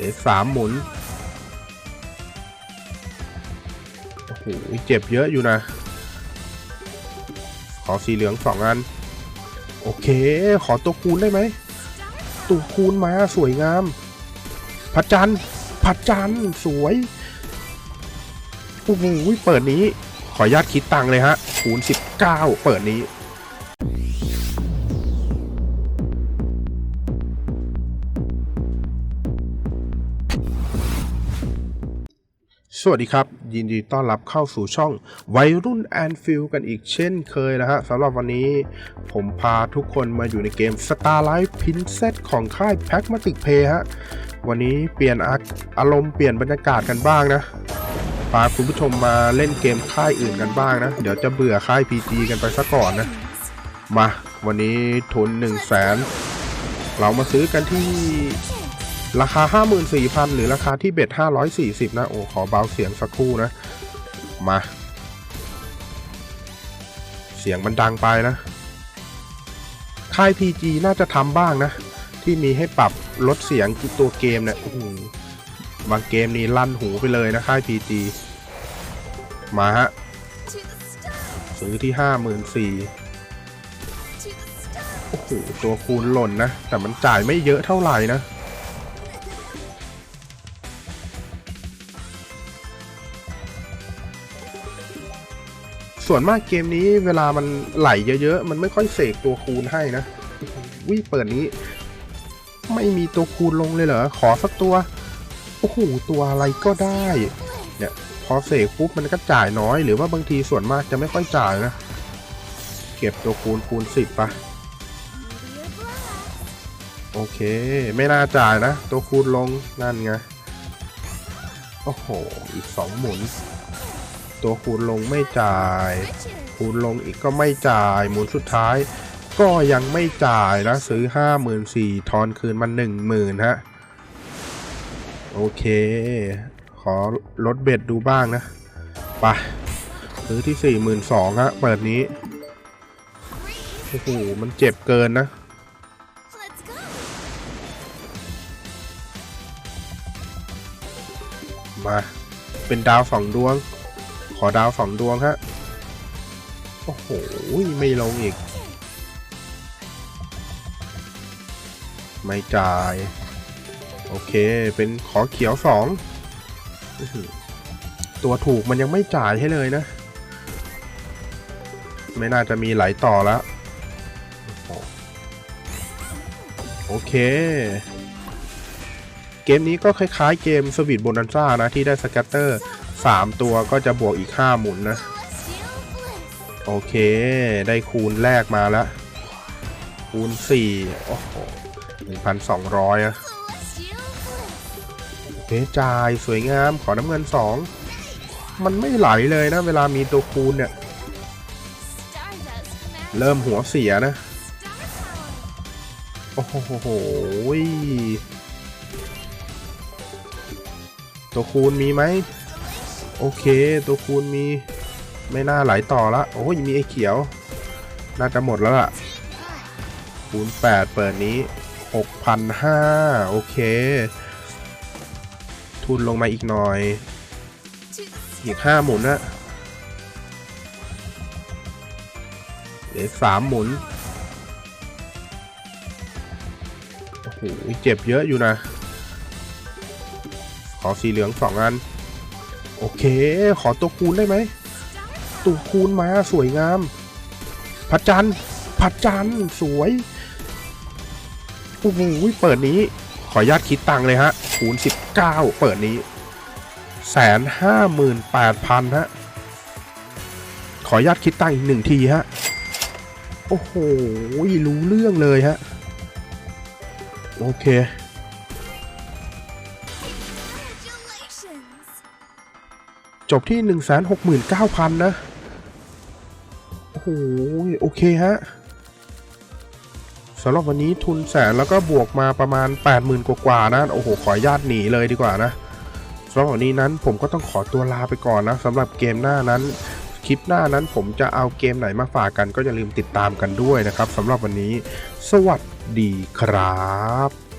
เดี๋ยวสามหมุน โอ้โหเจ็บเยอะอยู่นะ ขอสีเหลืองสองอัน โอเค ขอตัวคูณได้ไหม ตัวคูณมาสวยงามพัดจันทร์พัดจันสวย โอ้โหเปิดนี้ ขออนุญาตคิดตังเลยฮะ คูณ 19 เปิดนี้ สวัสดีครับ ยินดีต้อนรับเข้าสู่ช่องวัยรุ่นแอนฟิลกันอีกเช่นเคยนะฮะสำหรับวันนี้ผมพาทุกคนมาอยู่ในเกม Starlight Princess ของค่าย Pragmatic Play ฮะวันนี้เปลี่ยนอาอารมณ์เปลี่ยนบรรยากาศกันบ้างนะพาคุณผู้ชมมาเล่นเกมค่ายอื่นกันบ้างนะ เดี๋ยวจะเบื่อค่าย PG กันไปซะก่อนนะ มา วันนี้ทุน1 0 0 0 0แสนเรามาซื้อกันที่ ราคา 54,000 หรือราคาที่เบ็ด540 นะ โอ้ ขอเบาเสียงสักครู่นะ มา เสียงมันดังไปนะ ค่าย PG น่าจะทำบ้างนะ ที่มีให้ปรับลดเสียงตัวเกมเนี่ยบางเกมนี่ลั่นหูไปเลยนะค่าย PG มาฮะ ซื้อที่ 54,000โอ้โหตัวคูณหล่นนะ แต่มันจ่ายไม่เยอะเท่าไหร่นะ ส่วนมากเกมนี้เวลามันไหลเยอะๆ มันไม่ค่อยเสกตัวคูณให้นะวิเปิดนี้ ไม่มีตัวคูณลงเลยเหรอ ขอสักตัว โอ้โห ตัวอะไรก็ได้ เนี่ยพอเสกปุ๊บมันก็จ่ายน้อย หรือว่าบางทีส่วนมากจะไม่ค่อยจ่ายนะ เก็บตัวคูณคูณสิบปะโอเค ไม่น่าจ่ายนะ ตัวคูณลงนั่นไง โอ้โห อีกสองหมุน ตัวคูณลงไม่จ่าย คูณลงอีกก็ไม่จ่าย หมุนสุดท้าย ก็ยังไม่จ่ายนะซื้อ 54,000ทอนคืนมา10,000ฮะ โอเค ขอลดเบ็ดดูบ้างนะไปซื้อที่ 42,000ฮะ เปิดนี้ โอ้โห มันเจ็บเกินนะมา เป็นดาวสองดวง ขอดาวสองดวงฮะ โอ้โห ไม่ลงอีก ไม่จ่าย โอเค เป็นขอเขียวสองตัวถูกมันยังไม่จ่ายให้เลยนะ ไม่น่าจะมีไหลต่อแล้วโอเค เกมนี้ก็คล้ายๆเกมสวิตบนันซ่านะ ที่ได้สแกตเตอร์ 3ตัวก็จะบวกอีก5หมุนนะ โอเค ได้คูณแรกมาแล้ว คูณ4โอ้โห1,200อะโอเคจ่ายสวยงามขอน้ำเงิน2มันไม่ไหลเลยนะ เวลามีตัวคูณเนี่ย เริ่มหัวเสียนะ โอ้โหตัวคูณมีไหม โอเค ตัวคูณมีไม่น่าไหลต่อละโอ้ยมีไอ้เขียว น่าจะหมดแล้วล่ะ คูณ 8 เปิดนี้ 6,500 โอเค ทุนลงมาอีกหน่อย อีก 5 หมุนนะเหลือสามหมุน โอ้โห เจ็บเยอะอยู่นะ ขอสีเหลืองสองอัน โอเค ขอตัวคูณได้ไหม ตัวคูณมาสวยงามพัดจันทร์พัดจันสวย โอ้โหเปิดนี้ ขออนุญาตคิดตังเลยฮะ คูณ 19 เปิดนี้แสนห้าหมื่นแปดพันฮะ ขออนุญาตคิดตังอีกหนึ่งทีฮะ โอ้โห รู้เรื่องเลยฮะ โอเค จบที่ 169,000 นะ โอ้โห โอเคฮะสำหรับวันนี้ทุนแสนแล้วก็บวกมาประมาณ 80,000 กว่าๆนะ โอ้โห ขออนุญาตหนีเลยดีกว่านะสำหรับวันนี้นั้นผมก็ต้องขอตัวลาไปก่อนนะสำหรับเกมหน้านั้น คลิปหน้านั้นผมจะเอาเกมไหนมาฝากกันก็อย่าลืมติดตามกันด้วยนะครับสำหรับวันนี้ สวัสดีครับ